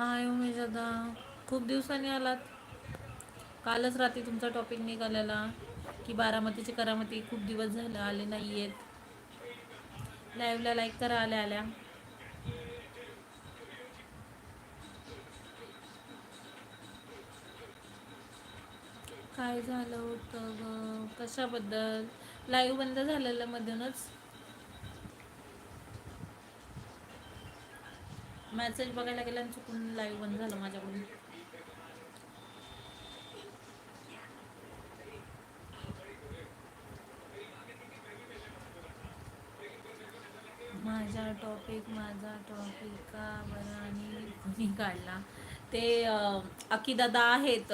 हाय उमेश दादा खूप दिवसांनी आलात. कालच रात्री तुमचा टॉपिक निघालेला की बारामतीची करामती खूप दिवस झाले आले नाही आहेत लाईव्हला लाईक करा आल्या आल्या. काय झालं होतं गं? कशाबद्दल? लाईव्ह बंद झालेलं मधूनच? मॅसेज बघायला गेला आणि चुकून लाईव्ह बंद झालं माझ्याकडून. माझा टॉपिक माझा टॉपिक का बरं आणि कोणी काढला. ते अकीदादा आहेत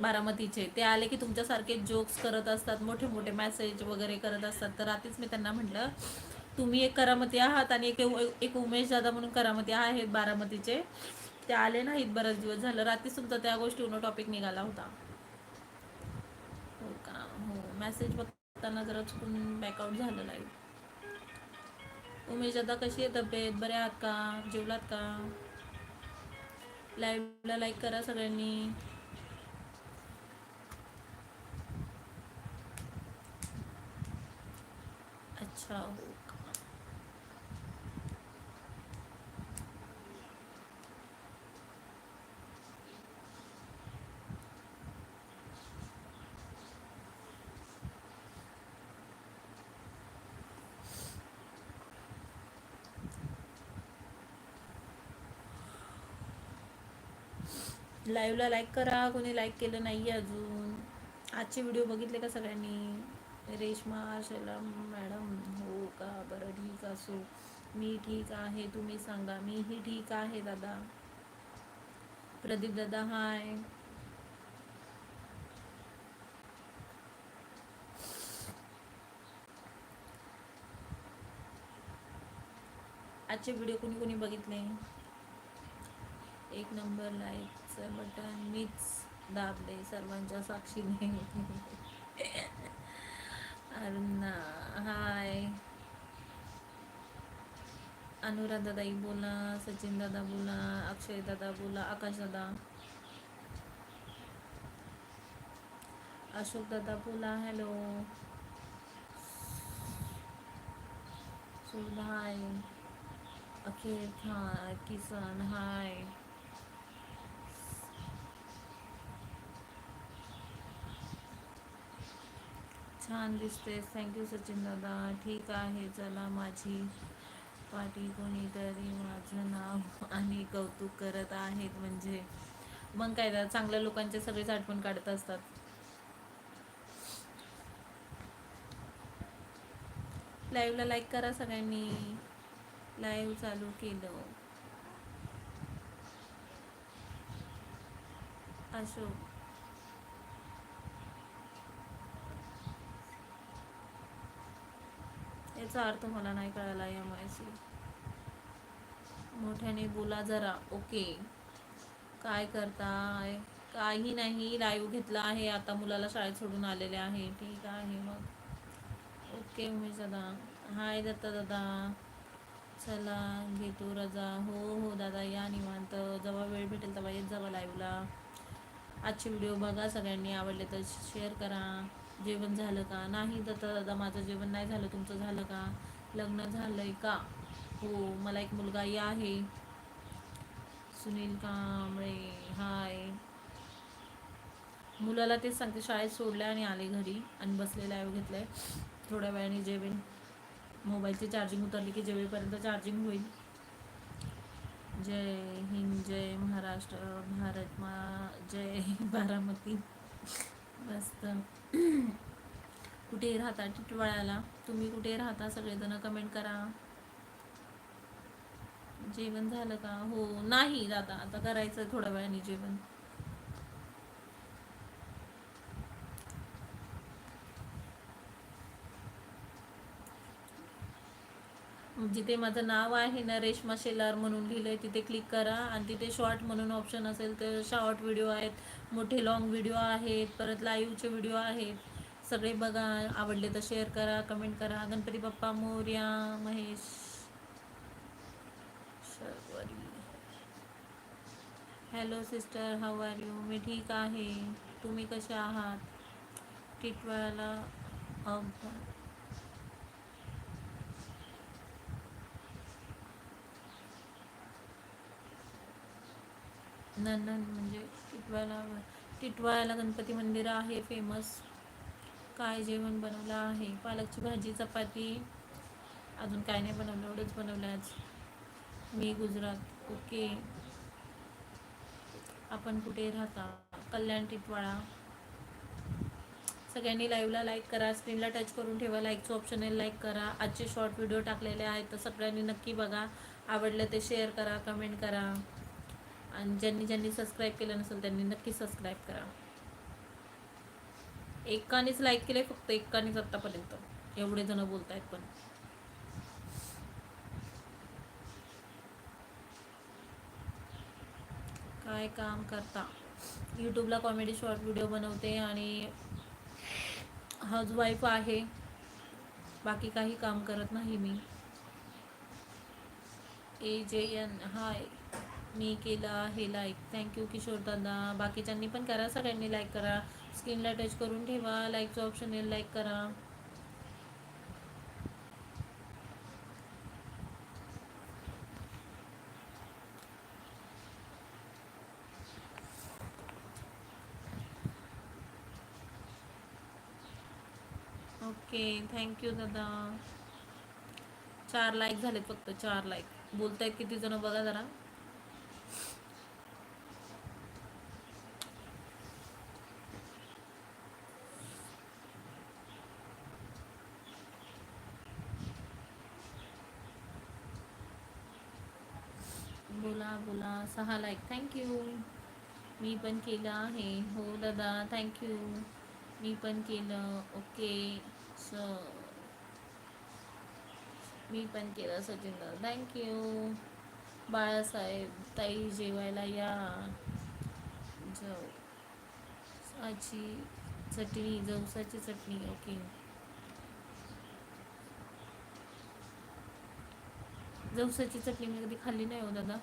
बारामतीचे. ते आले की तुमच्यासारखे जोक्स करत असतात मोठे मोठे मॅसेज वगैरे करत असतात. तर आधीच मी त्यांना म्हटलं तुम्ही एक करामती आहात आणि एक एक उमेश दादा म्हणून करामती आहेत बारामतीचे. ते आले नाहीत बरेच दिवस झालं. रात्री तुमचा त्या गोष्टीवरून टॉपिक निघाला होता. हो का? हो. मेसेज बघताना जरा चुकून बॅकआउट झालं नाही उमेश दादा कशी आहे तब्येत? बरे आहात का? जेवलात का? लाईव्हला लाईक करा सगळ्यांनी. अच्छा हो का लाईव्हला लाईक करा. कोणी लाईक केलं नाही अजून. आजचे व्हिडिओ बघितले का सगळ्यांनी? रेश्मा शैला मॅडम हो का? बरं ठीक असो. मी ठीक आहे तुम्ही सांगा. मीही ठीक आहे दादा. प्रदीप दादा हाय आजचे व्हिडिओ कोणी कोणी बघितले? एक नंबर लाईकचं बटन uh, मीच दाबले सर्वांच्या साक्षीने. अरुणा हाय अनुराधा बोला सचिन दादा बोला अक्षय दादा बोला आकाश दादा. अशोक दादा बोला हॅलो सुधा हाय अखेर हाय किसन हाय छान दिसते. थँक्यू सचिन दादा ठीक आहे चला माझी पाठी कोणीतरी माझं नाव आणि कौतुक करत आहेत म्हणजे. मग काय तर चांगल्या लोकांचे सगळेच आठवण काढत असतात. लाईव्हला लाईक करा सगळ्यांनी. लाईव्ह चालू केलं. अशोक. याचा अर्थ मला नाही कळाला एम आय सी मोठ्याने बोला जरा ओके. काय करताय? काही नाही लाईव्ह घेतला आहे. आता मुलाला शाळेत सोडून आलेले आहे. ठीक आहे मग. ओके उमेश दादा. हाय दत्ता दादा. चला घेतो रजा. हो हो दादा या निवांत. जेव्हा वेळ भेटेल तेव्हा येत जावा लाईव्हला आजचे व्हिडिओ बघा सगळ्यांनी आवडले तर शेअर करा. जेवण झालं का? नाही दत्ता दादा माझं जेवण नाही झालं तुमचं झालं का? लग्न झालंय का? हो मला एक मुलगाही आहे. सुनील कांबळे हाय. मुलाला तेच सांगते शाळेत सोडलं आणि आले घरी आणि बसलेला आहे घेतलं घेतलंय थोड्या वेळाने जेवेन. मोबाईलची चार्जिंग उतरली की जेवेपर्यंत चार्जिंग होईल. जय हिंद जय महाराष्ट्र भारत मा जय बारामती. मस्त. कुठे राहता टिटवाळ्याला? तुम्ही कुठे राहता? सगळेजण कमेंट करा. जेवण झालं का? हो नाही दादा. आता करायचं थोड्या वेळाने जेवण. जिथे माझं नाव आहे ना रेश्मा शेलार म्हणून लिहिलंय तिथे क्लिक करा. आणि तिथे शॉर्ट म्हणून ऑप्शन असेल तर शॉर्ट व्हिडिओ आहेत मोठे लॉंग व्हिडिओ आहेत परत लाईव्हचे व्हिडिओ आहेत. सगळे बघा आवडले तर शेअर करा कमेंट करा. Ganpati Bappa Morya Mahesh hello sister how are you मी ठीक आहे. तुम्ही कसे आहात? टिटवाळा नंदन म्हणजे टिटवायला टिटवाळ्याला गणपती मंदिर आहे फेमस काय जेवण बनवलं आहे? पालकची भाजी चपाती. अजून काय नाही बनवलं एवढंच बनवलं आज. मी गुजरात. ओके. आपण कुठे राहता? कल्याण टिटवाळा. सगळ्यांनी लाईव्हला लाईक करा स्क्रीनला टच करून ठेवा लाईकचं ऑप्शन आहे लाईक करा. आजचे शॉर्ट व्हिडिओ टाकलेले आहेत तर सगळ्यांनी नक्की बघा. आवडलं ते शेअर करा कमेंट करा. आणि ज्यांनी ज्यांनी सबस्क्राईब केलं नसेल त्यांनी नक्की सबस्क्राईब करा. एकानेच लाईक केले फक्त एकानेच आत्तापर्यंत एवढे जण बोलत आहेत पण. काय काम करता? यूट्यूबला कॉमेडी शॉर्ट व्हिडिओ बनवते आणि हाऊसवाईफ आहे. बाकी काही काम करत नाही मी. ए जे एन हाय मी केलं हे लाईक थँक्यू किशोर दादा. बाकीच्यांनी पण करा सगळ्यांनी लाईक करा. स्क्रीनला टच करून ठेवा. लाईकचं ऑप्शन येईल लाईक करा. ओके थँक्यू दादा. चार लाईक झालेत फक्त चार लाईक बोलतायत किती जण? बघा जरा बोला बोला सहा लाईक थँक्यू मी पण केलं आहे. हो दादा थँक्यू मी पण केलं. ओके स मी पण केलं सचिन दादा थँक्यू बाळासाहेब ताई जेवायला या. जवसाची चटणी जवसाची चटणी. ओके जवसाची चटणी मी कधी खाल्ली नाही हो दादा.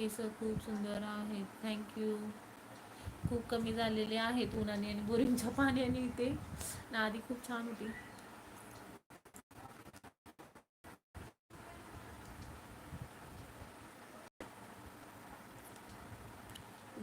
केस खूप सुंदर आहेत. थँक्यू खूप कमी झालेले आहेत उन्हाने आणि बोरिंगच्या पाण्याने इथे. ना आधी खूप छान होती.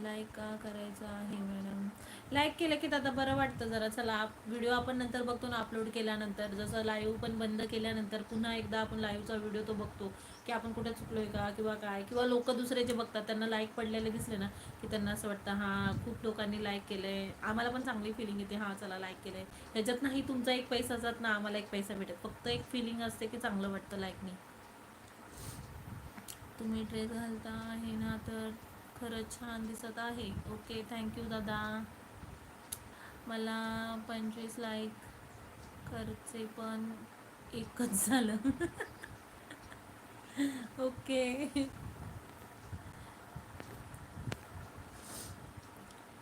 लाईक का करायचं आहे मॅडम लाईक केलं की दादा बरं वाटतं जरा. चला व्हिडिओ आपण नंतर बघतो ना अपलोड केल्यानंतर. जसं लाईव्ह पण बंद केल्यानंतर पुन्हा एकदा आपण लाईव्हचा व्हिडिओ तो बघतो. की आपण कुठे चुकलोय का किंवा काय? किंवा लोक दुसरे जे बघतात त्यांना लाईक पडलेले दिसले ना की त्यांना असं वाटतं हां खूप लोकांनी लाईक केलंय. आम्हाला पण चांगली फिलिंग येते हां चला लाईक केलंय. ह्याच्यात नाही तुमचा एक पैसा जात ना आम्हाला एक पैसा भेटत. फक्त एक फिलिंग असते की चांगलं वाटतं लाईकनी तुम्ही ड्रेस घालता आहे ना तर खरंच छान दिसत आहे. ओके थँक्यू दादा. मला पंचवीस लाईक खर्चे पण एकच झालं. ओके.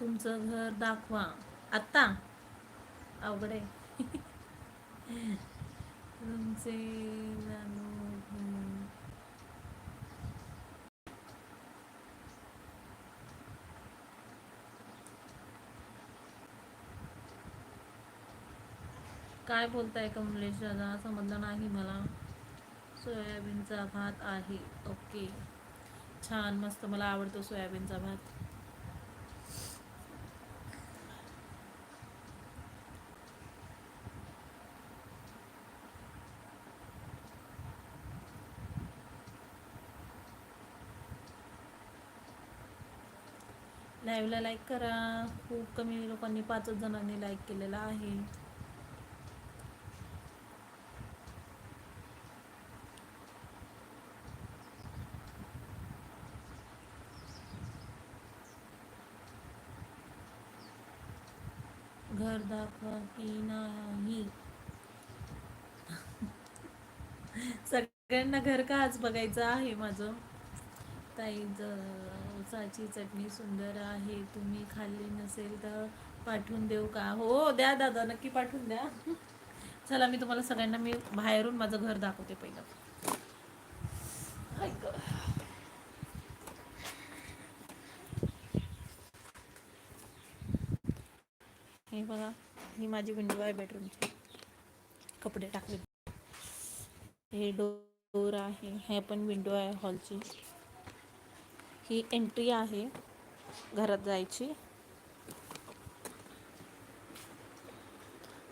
तुमचं घर दाखवा. आत्ता? अवघड. आहे तुमचे काय बोलताय कमलेश दादा? समजलं नाही मला. सोयाबीनचा भात आहे. ओके. छान. मस्त. मला आवडतो सोयाबीनचा भात. लाईव्हला लाईक करा. खूप कमी लोकांनी पाचच जणांनी लाईक केलेला आहे. की नाही. सगळ्यांना घर का आज बघायचं आहे माझं? ताई साची चटणी सुंदर आहे. तुम्ही खाल्ली नसेल तर पाठवून देऊ का? हो द्या दादा नक्की पाठवून द्या. चला मी तुम्हाला सगळ्यांना मी बाहेरून माझं घर दाखवते पहिलं. ऐक हे बघा. ही माझी विंडो आहे बेडरूमची कपडे टाकले. हे डोर आहे हे पण विंडो आहे हॉलची ही एंट्री आहे घरात जायची.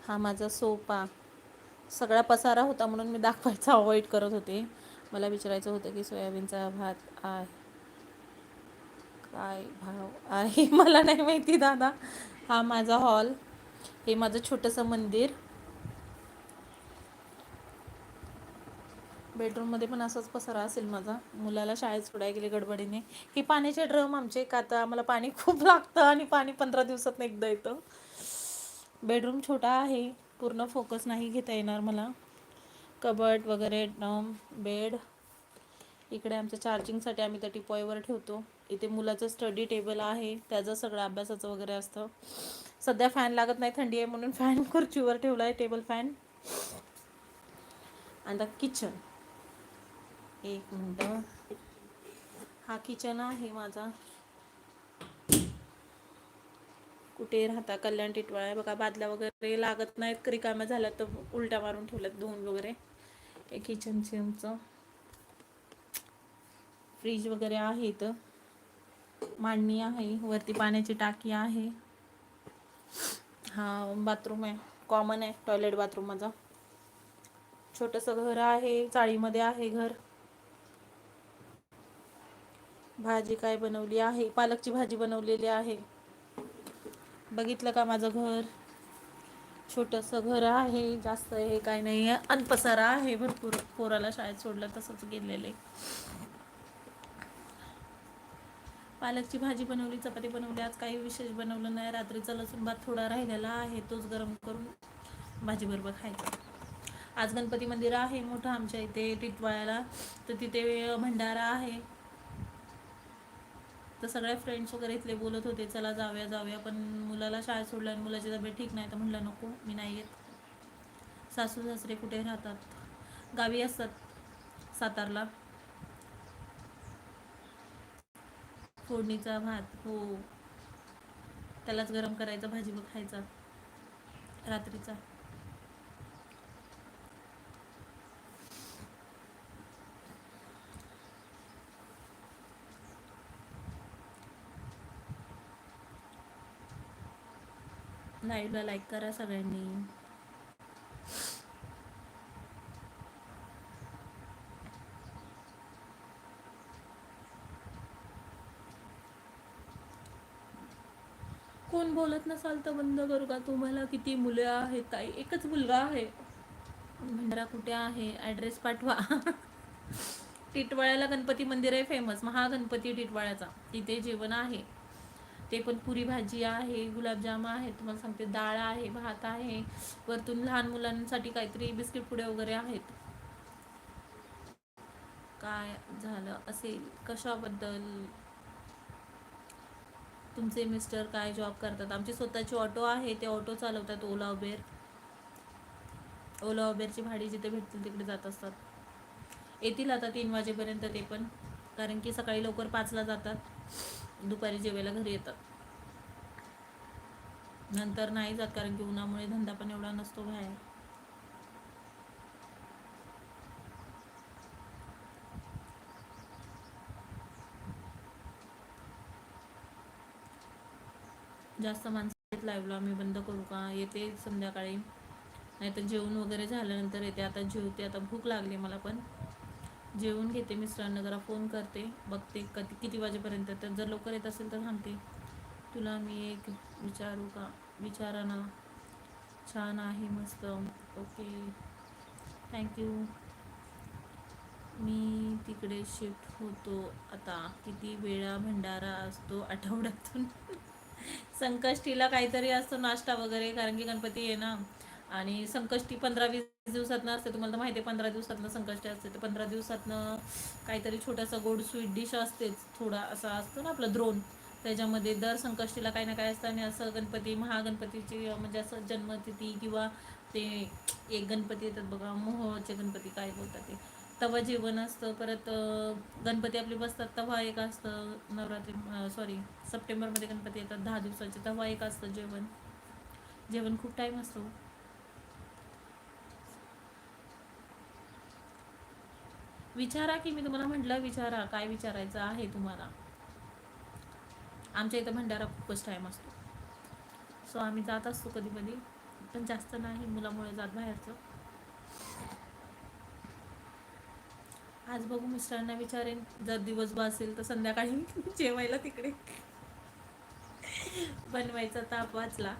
हा माझा सोफा सगळा पसारा होता म्हणून मी दाखवायचा अवॉइड करत होते. मला विचारायचं होतं की सोयाबीनचा भात आहे. काय भाव आहे? मला नाही माहिती दादा. हा माझा हॉल हे माझं छोटंसं मंदिर. बेडरूममध्ये पण असाच पसारा असेल माझा. मुलाला शाळेत सोडायला गेले गडबडीने. हे पाण्याचे ड्रम आमचे का आता आम्हाला पाणी खूप लागतं आणि पाणी पंधरा दिवसात एकदा येतं. बेडरूम छोटा आहे पूर्ण फोकस नाही घेता येणार मला. कबट वगैरे डम बेड इकडे आमच्या चार्जिंगसाठी आम्ही त्या टिपॉयवर ठेवतो. इथे मुलाचं स्टडी टेबल आहे त्याचं सगळं अभ्यासाचं वगैरे असतं. सध्या फॅन लागत नाही थंडी आहे म्हणून फॅन खुर्चीवर ठेवला आहे टेबल फॅन आता किचन एक मिनटं. हा किचन आहे माझा. कुठे राहता कल्याण टिटवाळा आहे. बघा बादल्या वगैरे लागत नाहीत. रिकाम्या झाल्या तर उलट्या मारून ठेवल्यात धुवून वगैरे. हे किचनचे आमचं. फ्रीज वगैरे आहे इथं मांडणी आहे. वरती पाण्याची टाकी आहे. हा बाथरूम आहे. कॉमन आहे टॉयलेट बाथरूम माझा. छोटंसं घर आहे चाळीमध्ये आहे घर. भाजी काय बनवली आहे? पालकची भाजी बनवलेली आहे. बघितलं का माझं घर? छोटंसं घर आहे जास्त हे काय नाही आहे अनपसारा आहे भरपूर. पोराला शाळेत सोडलं तसंच गेलेलं. आहे पालकची भाजी बनवली चपाती बनवली आज काही विशेष बनवलं नाही. रात्रीचा लसूण भात थोडा राहिलेला आहे तोच गरम करून भाजीबरोबर खायचा. आज गणपती मंदिर आहे मोठं आमच्या इथे टिटवाळ्याला. तर तिथे भंडारा आहे. तर सगळ्या फ्रेंड्स वगैरे इथले बोलत होते चला जाऊया जाऊया. पण मुलाला शाळेत सोडलं आणि मुलाची तब्येत ठीक नाही तर म्हणलं नको मी नाही येत. सासू सासरे कुठे राहतात? गावी असतात सातारला. फोडणीचा भात हो. त्यालाच गरम करायचा भाजी बघ खायचा. रात्रीचा. लाईव्हला लाईक करा सगळ्यांनी कोण बोलत नसाल तर बंद करू का? तुम्हाला किती मुलं आहेत ताई? एकच मुलगा आहे. भंडारा कुठे आहे? ॲड्रेस पाठवा. टिटवाळ्याला गणपती मंदिर आहे फेमस महागणपती टिटवाळ्याचा. तिथे जेवण आहे. ते पण पुरी भाजी आहे गुलाबजाम आहे तुम्हाला सांगते डाळ आहे भात आहे. वरतून लहान मुलांसाठी काहीतरी बिस्किट पुडे वगैरे आहेत. काय झालं असेल? कशाबद्दल? तुमचे मिस्टर काय जॉब करतात? आमची स्वतःची ऑटो आहे ते ऑटो चालवतात ओला उबेर. ओला उबेरची भाडी जिथे भेटतील तिकडे जात असतात. येतील आता तीन वाजेपर्यंत ते पण कारण की सकाळी लवकर पाचला जातात. दुपारी जेवायला घरी येतात. नंतर नाही जात कारण की उन्हामुळे धंदा पण एवढा नसतो बाहेर. जास्त माणसं आहेत लाईव्हला मी बंद करू का? येते संध्याकाळी. नाहीतर जेवण वगैरे झाल्यानंतर येते. आता जेवते आता भूक लागली मला पण. जेवून घेते मिस्टरांना जरा फोन करते. बघते कधी किती वाजेपर्यंत. तर जर लवकर येत असेल तर सांगते तुला मी एक विचारू का? विचारा ना. छान आहे मस्त. ओके. थँक्यू मी तिकडे शिफ्ट होतो आता. किती वेळा भंडारा असतो आठवड्यातून. संकष्टीला काहीतरी असतो नाश्ता वगैरे कारण की गणपती आहे ना. आणि संकष्टी पंधरा वीस दिवसातनं असते. तुम्हाला तर माहिती आहे पंधरा दिवसातनं संकष्टी असते. तर पंधरा दिवसातनं काहीतरी छोटासा गोड स्वीट डिश असतेच. थोडा असा असतो ना आपलं द्रोण. त्याच्यामध्ये दर संकष्टीला काही ना काही असतं. आणि असं गणपती महागणपतीची म्हणजे असं जन्मतिथी किंवा ते एक गणपती येतात बघा. मोहचे गणपती काय बोलतात ते. तवा जेवण असतं परत गणपती आपले बसतात तवा एक असतं नवरात्री सॉरी सप्टेंबरमध्ये गणपती येतात दहा दिवसाचे तवा एक असतं जेवण. जेवण खूप टाईम असतो. विचारा की मी तुम्हाला म्हटलं विचारा काय विचारायचं आहे तुम्हाला? आमच्या इथं भंडारा खूपच टाईम असतो. सो आम्ही जात असतो कधी कधी पण जास्त नाही मुलामुळे जात बाहेरचं. आज बघू मिस्टरांना विचारेन जर दिवसभर असेल तर संध्याकाळी जेवायला तिकडे. बनवायचा ताप वाचला.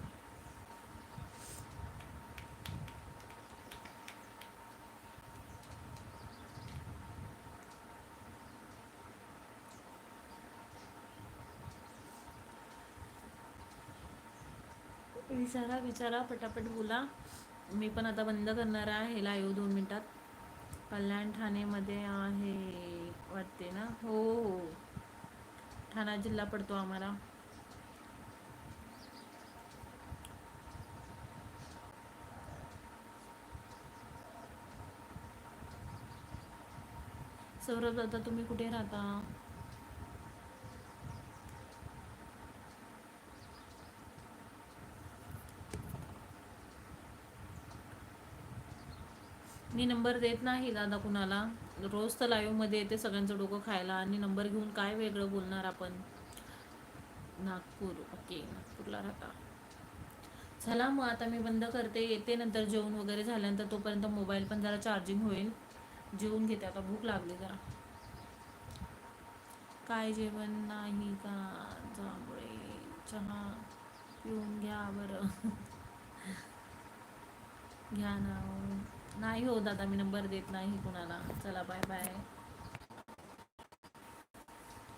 विचारा विचारा पटापट बोला. मी पण आता बंद करणार आहे लाईव्ह दोन मिनिटात. कल्याण ठाणेमध्ये आहे वाटते ना? हो हो. ठाणा जिल्हा पडतो आम्हाला. सौरभ दादा तुम्ही कुठे राहता? मी नंबर देत नाही दादा कुणाला. रोज तर लाईव्हमध्ये येते सगळ्यांचं डोकं खायला. आणि नंबर घेऊन काय वेगळं बोलणार आपण? नागपूर. ओके नागपूरला राहता. चला मग आता मी बंद करते. येते नंतर जेवण वगैरे झाल्यानंतर तोपर्यंत मोबाईल पण जरा चार्जिंग होईल. जेवून घेते आता. भूक लागली जरा. काय जेवण? नाही का? जांभळे चहा. पिऊन घ्या बरं. घ्या ना. नाही हो दादा मी नंबर देत नाही कुणाला. चला बाय बाय